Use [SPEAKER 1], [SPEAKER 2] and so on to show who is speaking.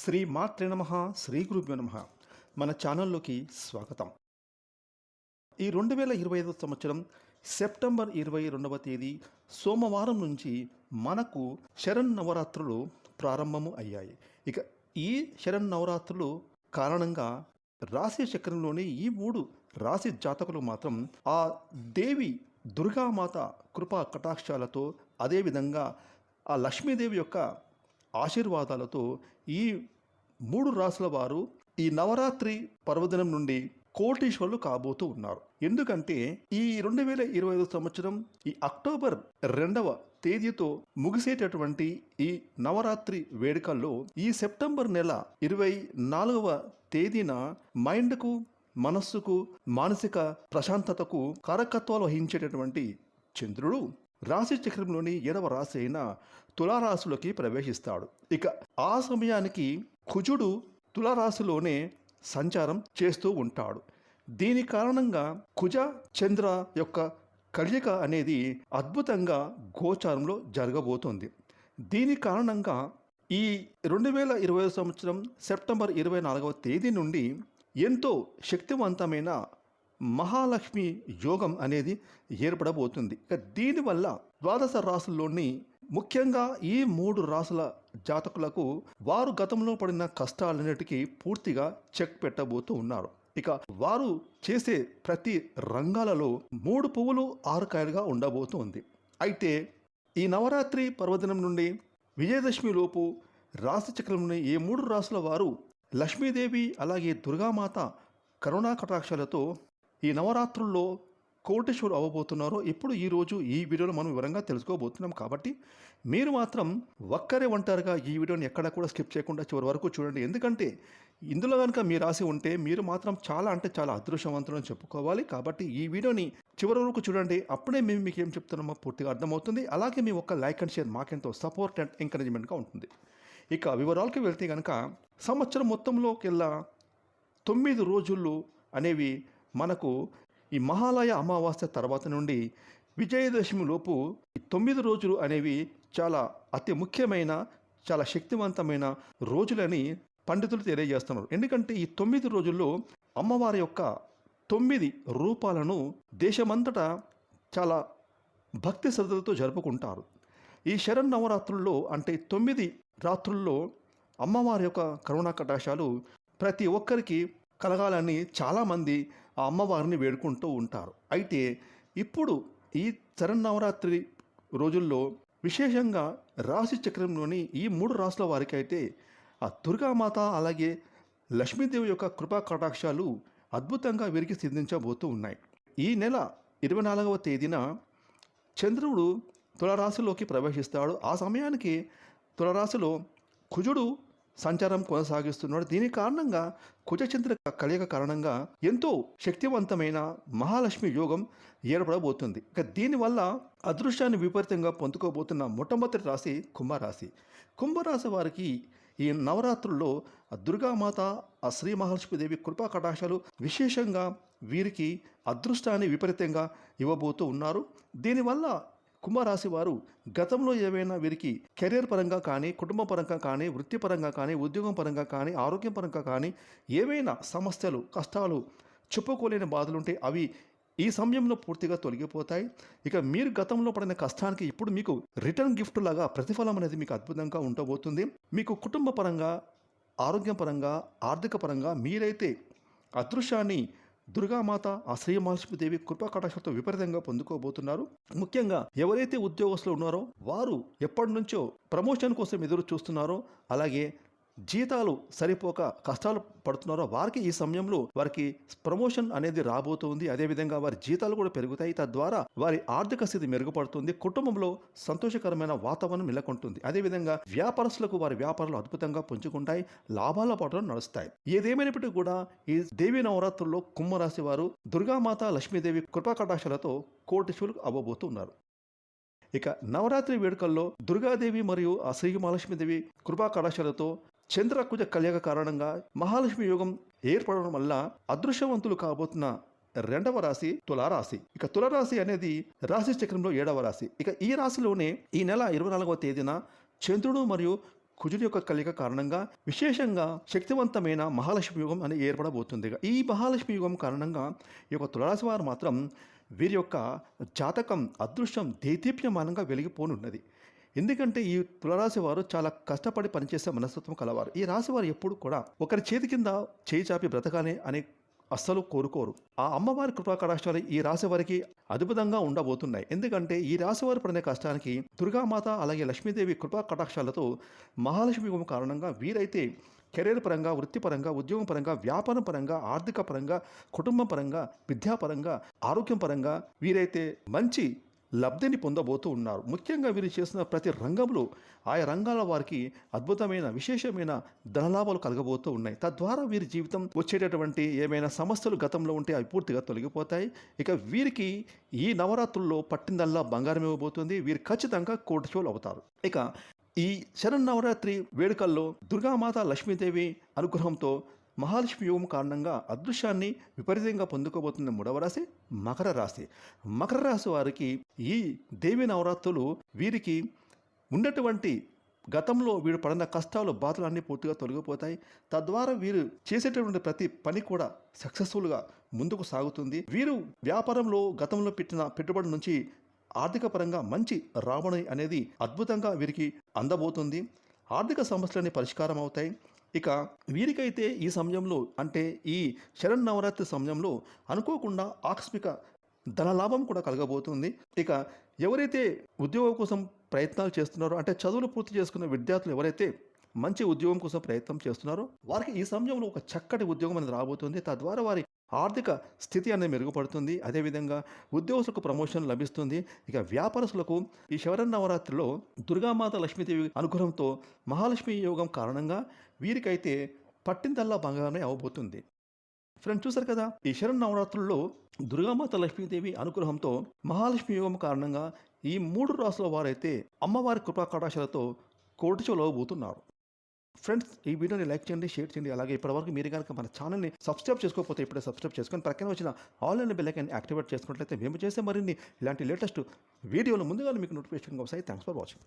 [SPEAKER 1] శ్రీ మాత్రే నమ శ్రీ గురుభ్యో నమ. మన ఛానల్లోకి స్వాగతం. ఈ రెండు వేల ఇరవై ఐదో సంవత్సరం సెప్టెంబర్ ఇరవై రెండవ తేదీ సోమవారం నుంచి మనకు శరణ్ నవరాత్రులు ప్రారంభము అయ్యాయి. ఇక ఈ శరణ్ నవరాత్రులు కారణంగా రాశి చక్రంలోని ఈ మూడు రాశి జాతకులు మాత్రం ఆ దేవి దుర్గామాత కృపా కటాక్షాలతో అదేవిధంగా ఆ లక్ష్మీదేవి యొక్క ఆశీర్వాదాలతో ఈ మూడు రాసుల వారు ఈ నవరాత్రి పర్వదినం నుండి కోటీశ్వరులు కాబోతూ ఉన్నారు. ఎందుకంటే ఈ రెండు వేల ఇరవై ఐదు సంవత్సరం ఈ అక్టోబర్ రెండవ తేదీతో ముగిసేటటువంటి ఈ నవరాత్రి వేడుకల్లో ఈ సెప్టెంబర్ నెల ఇరవై నాలుగవ తేదీన మైండ్కు మనస్సుకు మానసిక ప్రశాంతతకు కారకత్వాలు వహించేటటువంటి చంద్రుడు రాశి చక్రంలోని ఏడవ రాశి అయిన తులారాశులకి ప్రవేశిస్తాడు. ఇక ఆ సమయానికి కుజుడు తులారాశిలోనే సంచారం చేస్తూ ఉంటాడు. దీని కారణంగా కుజ చంద్ర యొక్క కలయిక అనేది అద్భుతంగా గోచారంలో జరగబోతోంది. దీని కారణంగా ఈ రెండు వేల ఇరవై సంవత్సరం సెప్టెంబర్ ఇరవై నాలుగవ తేదీ నుండి ఎంతో శక్తివంతమైన మహాలక్ష్మి యోగం అనేది ఏర్పడబోతుంది. ఇక దీనివల్ల ద్వాదశ రాసుల్లోని ముఖ్యంగా ఈ మూడు రాసుల జాతకులకు వారు గతంలో పడిన కష్టాలన్నిటికీ పూర్తిగా చెక్ పెట్టబోతూ ఉన్నారు. ఇక వారు చేసే ప్రతి రంగాలలో మూడు పువ్వులు ఆరు కాయలుగా ఉండబోతుంది. అయితే ఈ నవరాత్రి పర్వదినం నుండి విజయదశమి లోపు రాశి చక్రంలోని ఈ మూడు రాసుల వారు లక్ష్మీదేవి అలాగే దుర్గామాత కరుణా కటాక్షాలతో ఈ నవరాత్రుల్లో కోటేశ్వరు అవ్వబోతున్నారో ఇప్పుడు ఈరోజు ఈ వీడియోలో మనం వివరంగా తెలుసుకోబోతున్నాం కాబట్టి మీరు మాత్రం ఒక్కరే ఒంటరిగా ఈ వీడియోని ఎక్కడ కూడా స్కిప్ చేయకుండా చివరి వరకు చూడండి. ఎందుకంటే ఇందులో కనుక మీ రాసి ఉంటే మీరు మాత్రం చాలా అంటే చాలా అదృష్టవంతులు చెప్పుకోవాలి కాబట్టి ఈ వీడియోని చివరి వరకు చూడండి. అప్పుడే మేము మీకు ఏం చెప్తున్నామో పూర్తిగా అర్థమవుతుంది. అలాగే మీ ఒక్క లైక్ అండ్ షేర్ మాకెంతో సపోర్ట్ అండ్ ఎంకరేజ్మెంట్గా ఉంటుంది. ఇక వివరాలకి వెళ్తే కనుక సంవత్సరం మొత్తంలోకెల్లా తొమ్మిది రోజులు అనేవి మనకు ఈ మహాలయ అమావాస్య తర్వాత నుండి విజయదశమి లోపు తొమ్మిది రోజులు అనేవి చాలా అతి ముఖ్యమైన చాలా శక్తివంతమైన రోజులని పండితులు తెలియజేస్తున్నారు. ఎందుకంటే ఈ తొమ్మిది రోజుల్లో అమ్మవారి యొక్క తొమ్మిది రూపాలను దేశమంతటా చాలా భక్తి శ్రద్ధలతో జరుపుకుంటారు. ఈ శరణ్ నవరాత్రుల్లో అంటే తొమ్మిది రాత్రుల్లో అమ్మవారి యొక్క కరుణా కటాశాలు ప్రతి ఒక్కరికి కలగాలని చాలామంది ఆ అమ్మవారిని వేడుకుంటూ ఉంటారు. అయితే ఇప్పుడు ఈ శరన్నవరాత్రి రోజుల్లో విశేషంగా రాశి చక్రంలోని ఈ మూడు రాసుల వారికి అయితే ఆ దుర్గామాత అలాగే లక్ష్మీదేవి యొక్క కృపా కటాక్షాలు అద్భుతంగా వీరికి సిద్ధించబోతూ ఉన్నాయి. ఈ నెల ఇరవై నాలుగవ తేదీన చంద్రుడు తులరాశిలోకి ప్రవేశిస్తాడు. ఆ సమయానికి తులరాశిలో కుజుడు సంచారం కొనసాగిస్తున్నాడు. దీని కారణంగా కుజచంద్ర కలయిక కారణంగా ఎంతో శక్తివంతమైన మహాలక్ష్మి యోగం ఏర్పడబోతుంది. ఇక దీనివల్ల అదృష్టాన్ని విపరీతంగా పొందుకోబోతున్న మొట్టమొదటి రాశి కుంభరాశి. కుంభరాశి వారికి ఈ నవరాత్రుల్లో దుర్గామాత ఆ శ్రీ మహాలక్ష్మీదేవి కృపా కటాక్షాలు విశేషంగా వీరికి అదృష్టాన్ని విపరీతంగా ఇవ్వబోతూ ఉన్నారు. దీనివల్ల కుంభరాశి వారు గతంలో ఏవైనా వీరికి కెరీర్ పరంగా కానీ కుటుంబ పరంగా కానీ వృత్తిపరంగా కానీ ఉద్యోగం పరంగా కానీ ఆరోగ్యం పరంగా కానీ ఏవైనా సమస్యలు కష్టాలు చెప్పుకోలేని బాధలుంటే అవి ఈ సమయంలో పూర్తిగా తొలగిపోతాయి. ఇక మీరు గతంలో పడిన కష్టానికి ఇప్పుడు మీకు రిటర్న్ గిఫ్ట్ లాగా ప్రతిఫలం అనేది మీకు అద్భుతంగా ఉండబోతుంది. మీకు కుటుంబ పరంగా ఆరోగ్యపరంగా ఆర్థిక పరంగా మీరైతే అదృశ్యాన్ని దుర్గామాత ఆ శ్రీ మహాలక్ష్మీదేవి కృపా కటాక్షతో విపరీతంగా పొందుకోబోతున్నారు. ముఖ్యంగా ఎవరైతే ఉద్యోగస్తులు ఉన్నారో వారు ఎప్పటి నుంచో ప్రమోషన్ కోసం ఎదురు చూస్తున్నారో అలాగే జీతాలు సరిపోక కష్టాలు పడుతున్నారో వారికి ఈ సమయంలో వారికి ప్రమోషన్ అనేది రాబోతుంది. అదేవిధంగా వారి జీతాలు కూడా పెరుగుతాయి. తద్వారా వారి ఆర్థిక స్థితి మెరుగుపడుతుంది. కుటుంబంలో సంతోషకరమైన వాతావరణం నెలకొంటుంది. అదేవిధంగా వ్యాపారస్తులకు వారి వ్యాపారాలు అద్భుతంగా పుంజుకుంటాయి. లాభాల పాటలు నడుస్తాయి. ఏదేమైనప్పటికీ కూడా ఈ దేవి నవరాత్రుల్లో కుంభరాశి వారు దుర్గామాత లక్ష్మీదేవి కృపా కోటి కోటీశ్వరులు అవ్వబోతున్నారు. ఇక నవరాత్రి వేడుకల్లో దుర్గాదేవి మరియు ఆ శ్రీ మహాలక్ష్మీదేవి కృపా కళాశాలతో చంద్రకుజ కలయిక కారణంగా మహాలక్ష్మి యోగం ఏర్పడడం వల్ల అదృశ్యవంతులు కాబోతున్న రెండవ రాశి తులారాశి. ఇక తులారాశి అనేది రాశి చక్రంలో ఏడవ రాశి. ఇక ఈ రాశిలోనే ఈ నెల ఇరవై నాలుగవ తేదీన చంద్రుడు మరియు కుజుడి యొక్క కలిక కారణంగా విశేషంగా శక్తివంతమైన మహాలక్ష్మి యుగం అని ఏర్పడబోతుంది. ఈ మహాలక్ష్మి యుగం కారణంగా ఈ యొక్క తులరాశి వారు మాత్రం వీరి యొక్క జాతకం అదృష్టం దేదీప్యమానంగా వెలిగిపోనున్నది. ఎందుకంటే ఈ తులరాశి వారు చాలా కష్టపడి పనిచేసే మనస్తత్వం కలవారు. ఈ రాశి వారు ఎప్పుడు కూడా ఒకరి చేతి కింద చేయి చాపి బ్రతకాలి అనే అస్సలు కోరుకోరు. ఆ అమ్మవారి కృపాకటాక్షాలు ఈ రాశి వారికి అద్భుతంగా ఉండబోతున్నాయి. ఎందుకంటే ఈ రాశి వారు పడిన కష్టానికి దుర్గామాత అలాగే లక్ష్మీదేవి కృపా కటాక్షాలతో మహాలక్ష్మి కారణంగా వీరైతే కెరీర్ పరంగా వృత్తిపరంగా ఉద్యోగం పరంగా వ్యాపారం పరంగా ఆర్థిక పరంగా కుటుంబం పరంగా విద్యాపరంగా ఆరోగ్యం పరంగా వీరైతే మంచి లబ్ధిని పొందబోతూ ఉన్నారు. ముఖ్యంగా వీరు చేసిన ప్రతి రంగంలో ఆయా రంగాల వారికి అద్భుతమైన విశేషమైన ధనలాభాలు కలగబోతూ ఉన్నాయి. తద్వారా వీరి జీవితం వచ్చేటటువంటి ఏమైనా సమస్యలు గతంలో ఉంటే అవి పూర్తిగా తొలగిపోతాయి. ఇక వీరికి ఈ నవరాత్రుల్లో పట్టిందల్లా బంగారం ఇవ్వబోతుంది. వీరు ఖచ్చితంగా కోటిచోలు అవుతారు. ఇక ఈ శరన్నవరాత్రి వేడుకల్లో దుర్గామాత లక్ష్మీదేవి అనుగ్రహంతో మహాలక్ష్మి యోగం కారణంగా అదృశ్యాన్ని విపరీతంగా పొందుకోబోతున్న మూడవ రాశి మకర రాశి. మకర రాశి వారికి ఈ దేవి నవరాత్రులు వీరికి ఉన్నటువంటి గతంలో వీరు పడిన కష్టాలు బాధలు అన్నీ పూర్తిగా తొలగిపోతాయి. తద్వారా వీరు చేసేటటువంటి ప్రతి పని కూడా సక్సెస్ఫుల్గా ముందుకు సాగుతుంది. వీరు వ్యాపారంలో గతంలో పెట్టిన పెట్టుబడి నుంచి ఆర్థిక పరంగా మంచి రాబడి అనేది అద్భుతంగా వీరికి అందబోతుంది. ఆర్థిక సమస్యలన్నీ పరిష్కారం అవుతాయి. ఇక వీరికైతే ఈ సమయంలో అంటే ఈ శరన్నవరాత్రి సమయంలో అనుకోకుండా ఆకస్మిక ధనలాభం కూడా కలగబోతుంది. ఇక ఎవరైతే ఉద్యోగం కోసం ప్రయత్నాలు చేస్తున్నారో అంటే చదువులు పూర్తి చేసుకున్న విద్యార్థులు ఎవరైతే మంచి ఉద్యోగం కోసం ప్రయత్నం చేస్తున్నారో వారికి ఈ సమయంలో ఒక చక్కటి ఉద్యోగం అనేది రాబోతుంది. తద్వారా వారి ఆర్థిక స్థితి అనేది మెరుగుపడుతుంది. అదేవిధంగా ఉద్యోగస్తులకు ప్రమోషన్ లభిస్తుంది. ఇక వ్యాపారస్తులకు ఈ శివరన్నవరాత్రిలో దుర్గామాత లక్ష్మీదేవి అనుగ్రహంతో మహాలక్ష్మి యోగం కారణంగా వీరికైతే పట్టిందల్లా బంగారమే అవబోతుంది. ఫ్రెండ్స్ చూసారు కదా ఈ శరణ్ నవరాత్రుల్లో దుర్గామాత లక్ష్మీదేవి అనుగ్రహంతో మహాలక్ష్మి యోగం కారణంగా ఈ మూడు రాసుల వారైతే అమ్మవారి కృపా కటాక్షలతో కోటిచోలవబోతున్నారు. ఫ్రెండ్స్ ఈ వీడియోని లైక్ చేయండి షేర్ చేయండి. అలాగే ఇప్పటివరకు మీరు కనుక మన ఛానల్ని సబ్స్క్రైబ్ చేసుకోకపోతే ఇప్పుడే సబ్స్క్రైబ్ చేసుకొని ప్రక్కన వచ్చిన ఆన్లైన్ బెల్ యాక్టివేట్ చేసుకున్నట్లయితే మేము చేసే మరిన్ని ఇలాంటి లేటెస్ట్ వీడియోలు ముందుగా మీకు నోటిఫికేషన్ వస్తాయి. Thanks for watching